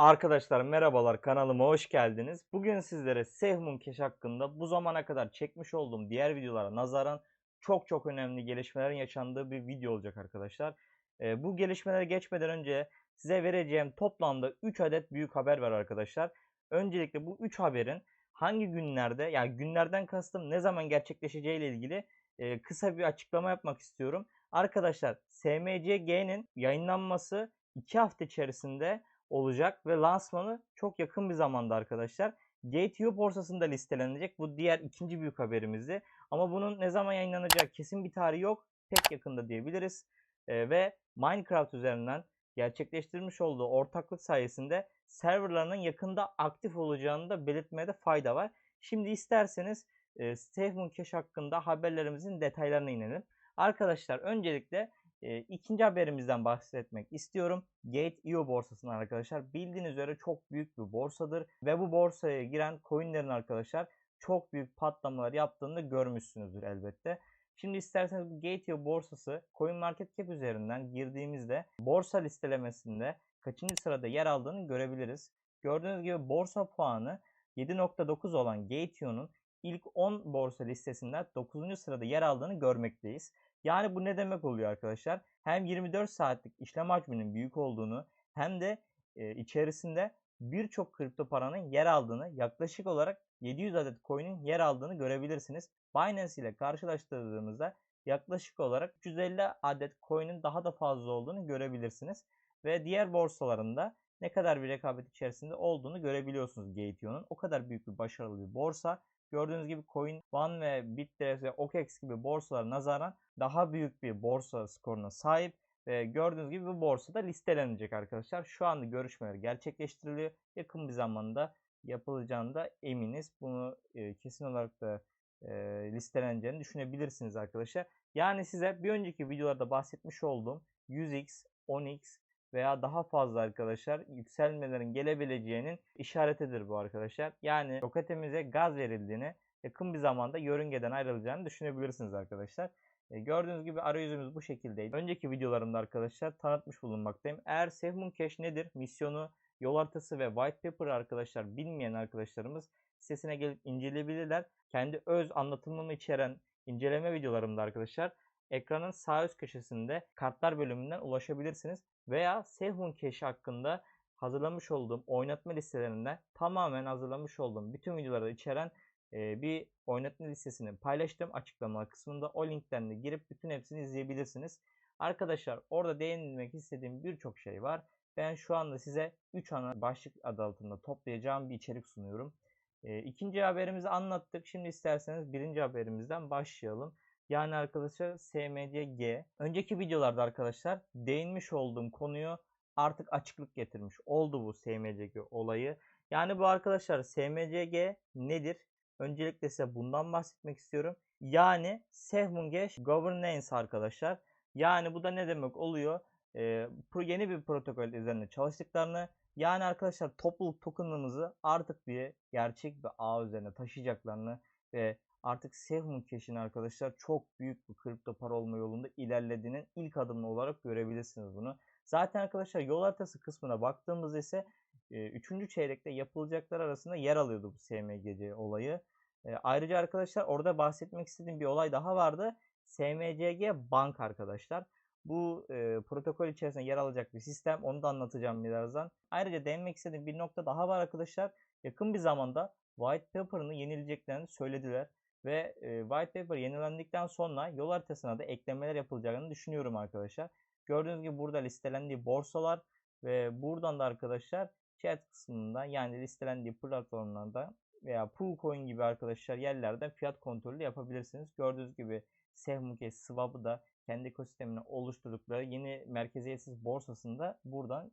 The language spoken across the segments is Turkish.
Arkadaşlar merhabalar kanalıma hoş geldiniz. Bugün sizlere Sehmun Cash hakkında bu zamana kadar çekmiş olduğum diğer videolara nazaran çok çok önemli gelişmelerin yaşandığı bir video olacak arkadaşlar. Ee, bu gelişmelere geçmeden önce size vereceğim toplamda 3 adet büyük haber var arkadaşlar. Öncelikle bu 3 haberin hangi günlerde yani günlerden kastım ne zaman gerçekleşeceği ile ilgili e, kısa bir açıklama yapmak istiyorum. Arkadaşlar SMCG'nin yayınlanması 2 hafta içerisinde olacak ve lansmanı çok yakın bir zamanda arkadaşlar. GTO borsasında listelenecek. Bu diğer ikinci büyük haberimizdi. Ama bunun ne zaman yayınlanacağı kesin bir tarihi yok. Pek yakında diyebiliriz. Ee, ve Minecraft üzerinden gerçekleştirmiş olduğu ortaklık sayesinde serverlarının yakında aktif olacağını da belirtmede fayda var. Şimdi isterseniz e, SafeMoon Cash hakkında haberlerimizin detaylarına inelim. Arkadaşlar öncelikle e, ikinci haberimizden bahsetmek istiyorum. Gate.io borsasından arkadaşlar bildiğiniz üzere çok büyük bir borsadır ve bu borsaya giren coinlerin arkadaşlar çok büyük patlamalar yaptığını görmüşsünüzdür elbette. Şimdi isterseniz bu Gate.io borsası CoinMarketCap üzerinden girdiğimizde borsa listelemesinde kaçıncı sırada yer aldığını görebiliriz. Gördüğünüz gibi borsa puanı 7.9 olan Gate.io'nun ilk 10 borsa listesinden 9. sırada yer aldığını görmekteyiz. Yani bu ne demek oluyor arkadaşlar? Hem 24 saatlik işlem hacminin büyük olduğunu hem de e, içerisinde birçok kripto paranın yer aldığını yaklaşık olarak 700 adet coin'in yer aldığını görebilirsiniz. Binance ile karşılaştırdığımızda yaklaşık olarak 350 adet coin'in daha da fazla olduğunu görebilirsiniz. Ve diğer borsalarında ne kadar bir rekabet içerisinde olduğunu görebiliyorsunuz Gateon'un. O kadar büyük bir başarılı bir borsa. Gördüğünüz gibi Coin One ve Bittrex ve OKEX gibi borsalara nazaran daha büyük bir borsa skoruna sahip ve gördüğünüz gibi bu borsada listelenecek arkadaşlar. Şu anda görüşmeler gerçekleştiriliyor. Yakın bir zamanda yapılacağını da eminiz. Bunu e, kesin olarak da e, listeleneceğini düşünebilirsiniz arkadaşlar. Yani size bir önceki videolarda bahsetmiş olduğum 100x, 10x veya daha fazla arkadaşlar yükselmelerin gelebileceğinin işaretidir bu arkadaşlar. Yani roketimize gaz verildiğini yakın bir zamanda yörüngeden ayrılacağını düşünebilirsiniz arkadaşlar. E, gördüğünüz gibi arayüzümüz bu şekildeydi. Önceki videolarımda arkadaşlar tanıtmış bulunmaktayım. Eğer Safemoon Cache nedir, misyonu, yol haritası ve white paper arkadaşlar bilmeyen arkadaşlarımız sitesine gelip inceleyebilirler. Kendi öz anlatımımı içeren inceleme videolarımda arkadaşlar ekranın sağ üst köşesinde kartlar bölümünden ulaşabilirsiniz. Veya Sehun Cache hakkında hazırlamış olduğum oynatma listelerinden tamamen hazırlamış olduğum bütün videoları içeren e, bir oynatma listesini paylaştım açıklama kısmında. O linkten de girip bütün hepsini izleyebilirsiniz. Arkadaşlar orada değinmek istediğim birçok şey var. Ben şu anda size 3 ana başlık adı altında toplayacağım bir içerik sunuyorum. E, ikinci haberimizi anlattık. Şimdi isterseniz birinci haberimizden başlayalım. Yani arkadaşlar SMCG. Önceki videolarda arkadaşlar değinmiş olduğum konuyu artık açıklık getirmiş oldu bu SMCG olayı. Yani bu arkadaşlar SMCG nedir? Öncelikle size bundan bahsetmek istiyorum. Yani Sehmungeş Governance arkadaşlar. Yani bu da ne demek oluyor? Ee, yeni bir protokol üzerinde çalıştıklarını yani arkadaşlar topluluk token'ımızı artık bir gerçek bir ağ üzerine taşıyacaklarını ve artık Sehmun Cash'in arkadaşlar çok büyük bir kripto para olma yolunda ilerlediğinin ilk adımını olarak görebilirsiniz bunu. Zaten arkadaşlar yol haritası kısmına baktığımızda ise 3. çeyrekte yapılacaklar arasında yer alıyordu bu SMGC olayı. E, ayrıca arkadaşlar orada bahsetmek istediğim bir olay daha vardı. SMCG Bank arkadaşlar. Bu e, protokol içerisinde yer alacak bir sistem. Onu da anlatacağım birazdan. Ayrıca değinmek istediğim bir nokta daha var arkadaşlar. Yakın bir zamanda White Paper'ını yenileceklerini söylediler. Ve e, White Paper yenilendikten sonra yol haritasına da eklemeler yapılacağını düşünüyorum arkadaşlar. Gördüğünüz gibi burada listelendiği borsalar ve buradan da arkadaşlar chat kısmında yani listelendiği platformlarda veya Poolcoin gibi arkadaşlar yerlerden fiyat kontrolü yapabilirsiniz. Gördüğünüz gibi Sehmuke Swap'ı da kendi ekosistemini oluşturdukları yeni merkeziyetsiz borsasında buradan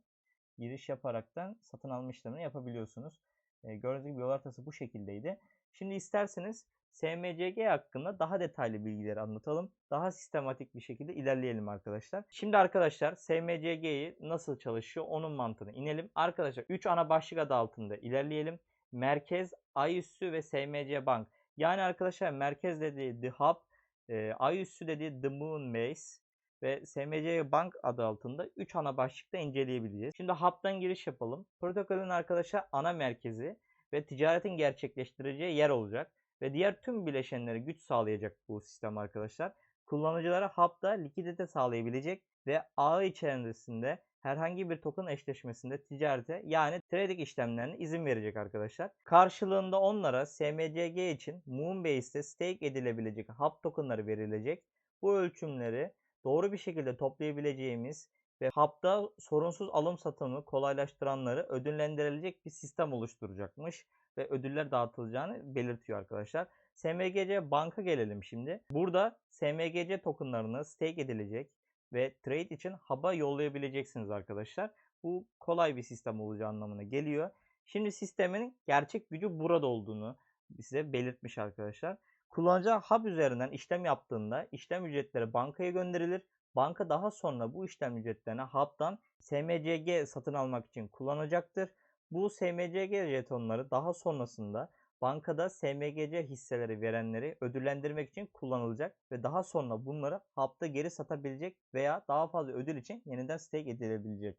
giriş yaparaktan satın alma işlemini yapabiliyorsunuz. E, gördüğünüz gibi yol haritası bu şekildeydi. Şimdi isterseniz SMCG hakkında daha detaylı bilgileri anlatalım. Daha sistematik bir şekilde ilerleyelim arkadaşlar. Şimdi arkadaşlar SMCG'yi nasıl çalışıyor onun mantığını inelim. Arkadaşlar 3 ana başlık adı altında ilerleyelim. Merkez, ay üssü ve SMC Bank. Yani arkadaşlar merkez dediği The Hub, e, ay üssü dediği The Moon Base, ve SMC Bank adı altında 3 ana başlıkta inceleyebileceğiz. Şimdi hub'dan giriş yapalım. Protokolün arkadaşlar ana merkezi ve ticaretin gerçekleştireceği yer olacak ve diğer tüm bileşenlere güç sağlayacak bu sistem arkadaşlar. Kullanıcılara hub'da likidite sağlayabilecek ve ağı içerisinde herhangi bir token eşleşmesinde ticarete yani trading işlemlerine izin verecek arkadaşlar. Karşılığında onlara SMCG için Moonbase'de stake edilebilecek hub tokenları verilecek. Bu ölçümleri doğru bir şekilde toplayabileceğimiz ve hub'da sorunsuz alım satımı kolaylaştıranları ödüllendirilecek bir sistem oluşturacakmış ve ödüller dağıtılacağını belirtiyor arkadaşlar. SMGC banka gelelim şimdi. Burada SMGC tokenlarını stake edilecek ve trade için hub'a yollayabileceksiniz arkadaşlar. Bu kolay bir sistem olacağı anlamına geliyor. Şimdi sistemin gerçek gücü burada olduğunu size belirtmiş arkadaşlar. Kullanıcı hub üzerinden işlem yaptığında işlem ücretleri bankaya gönderilir. Banka daha sonra bu işlem ücretlerini hub'dan SMCG satın almak için kullanacaktır. Bu SMCG jetonları daha sonrasında bankada SMGC hisseleri verenleri ödüllendirmek için kullanılacak ve daha sonra bunları hapta geri satabilecek veya daha fazla ödül için yeniden stake edilebilecek.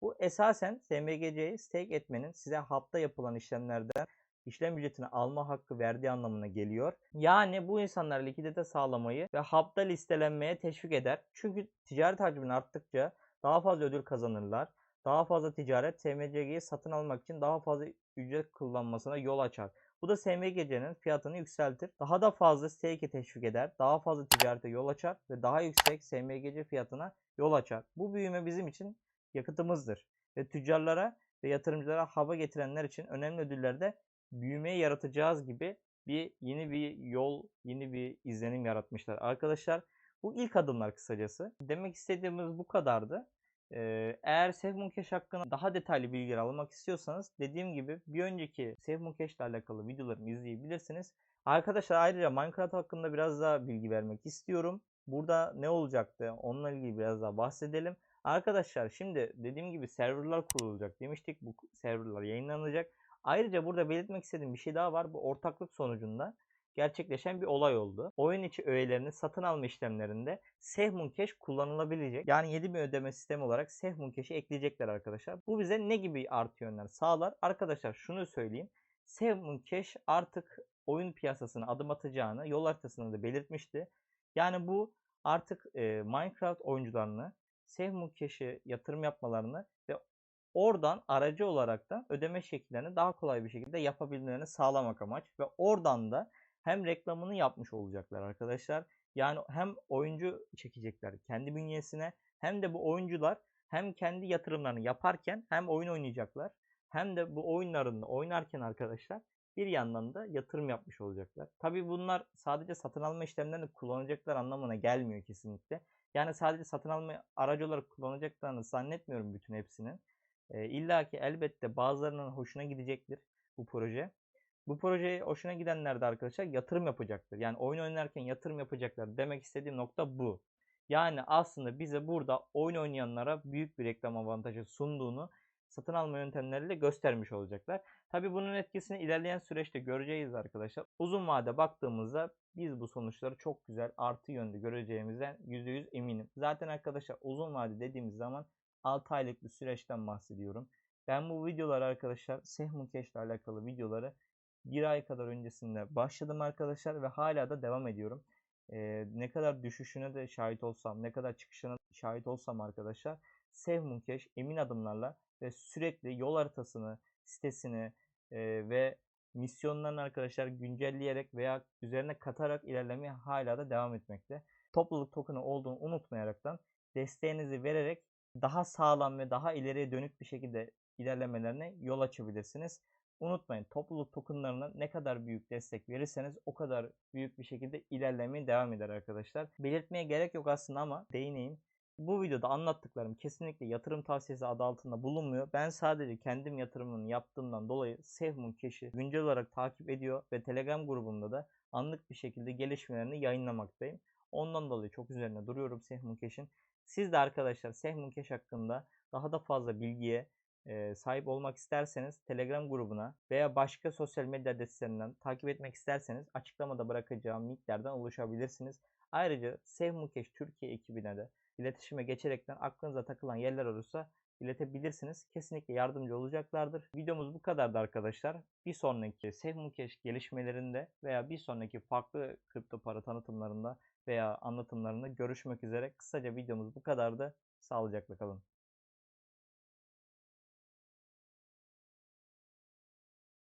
Bu esasen SMGC'yi stake etmenin size hapta yapılan işlemlerden işlem ücretini alma hakkı verdiği anlamına geliyor. Yani bu insanlar likidite sağlamayı ve hapta listelenmeye teşvik eder. Çünkü ticaret hacmini arttıkça daha fazla ödül kazanırlar. Daha fazla ticaret SMCG'yi satın almak için daha fazla ücret kullanmasına yol açar. Bu da SMGC'nin fiyatını yükseltir. Daha da fazla stake'e teşvik eder. Daha fazla ticarete yol açar ve daha yüksek SMGC fiyatına yol açar. Bu büyüme bizim için yakıtımızdır. Ve tüccarlara ve yatırımcılara hava getirenler için önemli ödüllerde büyümeyi yaratacağız gibi bir yeni bir yol, yeni bir izlenim yaratmışlar. Arkadaşlar bu ilk adımlar kısacası. Demek istediğimiz bu kadardı. Eğer Save Cash hakkında daha detaylı bilgiler almak istiyorsanız dediğim gibi bir önceki Cash ile alakalı videolarımı izleyebilirsiniz. Arkadaşlar ayrıca Minecraft hakkında biraz daha bilgi vermek istiyorum. Burada ne olacaktı onunla ilgili biraz daha bahsedelim. Arkadaşlar şimdi dediğim gibi serverlar kurulacak demiştik. Bu serverlar yayınlanacak. Ayrıca burada belirtmek istediğim bir şey daha var. Bu ortaklık sonucunda gerçekleşen bir olay oldu. Oyun içi öğelerinin satın alma işlemlerinde Sehmun Cash kullanılabilecek. Yani 7 bir ödeme sistemi olarak Sehmun Cash'i ekleyecekler arkadaşlar. Bu bize ne gibi artı yönler sağlar? Arkadaşlar şunu söyleyeyim. Sehmun Cash artık oyun piyasasına adım atacağını yol haritasında da belirtmişti. Yani bu artık e, Minecraft oyuncularını Sehmun Cash'e yatırım yapmalarını ve oradan aracı olarak da ödeme şekillerini daha kolay bir şekilde yapabilmelerini sağlamak amaç ve oradan da hem reklamını yapmış olacaklar arkadaşlar. Yani hem oyuncu çekecekler kendi bünyesine hem de bu oyuncular hem kendi yatırımlarını yaparken hem oyun oynayacaklar. Hem de bu oyunlarında oynarken arkadaşlar bir yandan da yatırım yapmış olacaklar. Tabi bunlar sadece satın alma işlemlerini kullanacaklar anlamına gelmiyor kesinlikle. Yani sadece satın alma aracı olarak kullanacaklarını zannetmiyorum bütün hepsinin. E, İlla ki elbette bazılarının hoşuna gidecektir bu proje. Bu projeye hoşuna gidenler de arkadaşlar yatırım yapacaktır. Yani oyun oynarken yatırım yapacaklar. Demek istediğim nokta bu. Yani aslında bize burada oyun oynayanlara büyük bir reklam avantajı sunduğunu satın alma yöntemleriyle göstermiş olacaklar. Tabi bunun etkisini ilerleyen süreçte göreceğiz arkadaşlar. Uzun vade baktığımızda biz bu sonuçları çok güzel artı yönde göreceğimizden %100 eminim. Zaten arkadaşlar uzun vade dediğimiz zaman 6 aylık bir süreçten bahsediyorum. Ben bu videoları arkadaşlar Sehmun Cash ile alakalı videoları bir ay kadar öncesinde başladım arkadaşlar ve hala da devam ediyorum. Ee, ne kadar düşüşüne de şahit olsam, ne kadar çıkışına şahit olsam arkadaşlar Save Mooncash emin adımlarla ve sürekli yol haritasını, sitesini e, ve misyonlarını arkadaşlar güncelleyerek veya üzerine katarak ilerlemeye hala da devam etmekte. Topluluk token'ı olduğunu unutmayaraktan desteğinizi vererek daha sağlam ve daha ileriye dönük bir şekilde ilerlemelerine yol açabilirsiniz. Unutmayın topluluk tokenlarına ne kadar büyük destek verirseniz o kadar büyük bir şekilde ilerlemeye devam eder arkadaşlar. Belirtmeye gerek yok aslında ama değineyim. Bu videoda anlattıklarım kesinlikle yatırım tavsiyesi adı altında bulunmuyor. Ben sadece kendim yatırımını yaptığımdan dolayı Safemoon Cash'i güncel olarak takip ediyor ve Telegram grubumda da anlık bir şekilde gelişmelerini yayınlamaktayım. Ondan dolayı çok üzerine duruyorum Sehmun Cash'in. Siz de arkadaşlar Sehmun Cash hakkında daha da fazla bilgiye e, sahip olmak isterseniz Telegram grubuna veya başka sosyal medya adreslerinden takip etmek isterseniz açıklamada bırakacağım linklerden ulaşabilirsiniz. Ayrıca Sehmun Cash Türkiye ekibine de iletişime geçerekten aklınıza takılan yerler olursa iletebilirsiniz. Kesinlikle yardımcı olacaklardır. Videomuz bu kadardı arkadaşlar. Bir sonraki Sehmun Cash gelişmelerinde veya bir sonraki farklı kripto para tanıtımlarında veya anlatımlarında görüşmek üzere. Kısaca videomuz bu kadardı. Sağlıcakla kalın.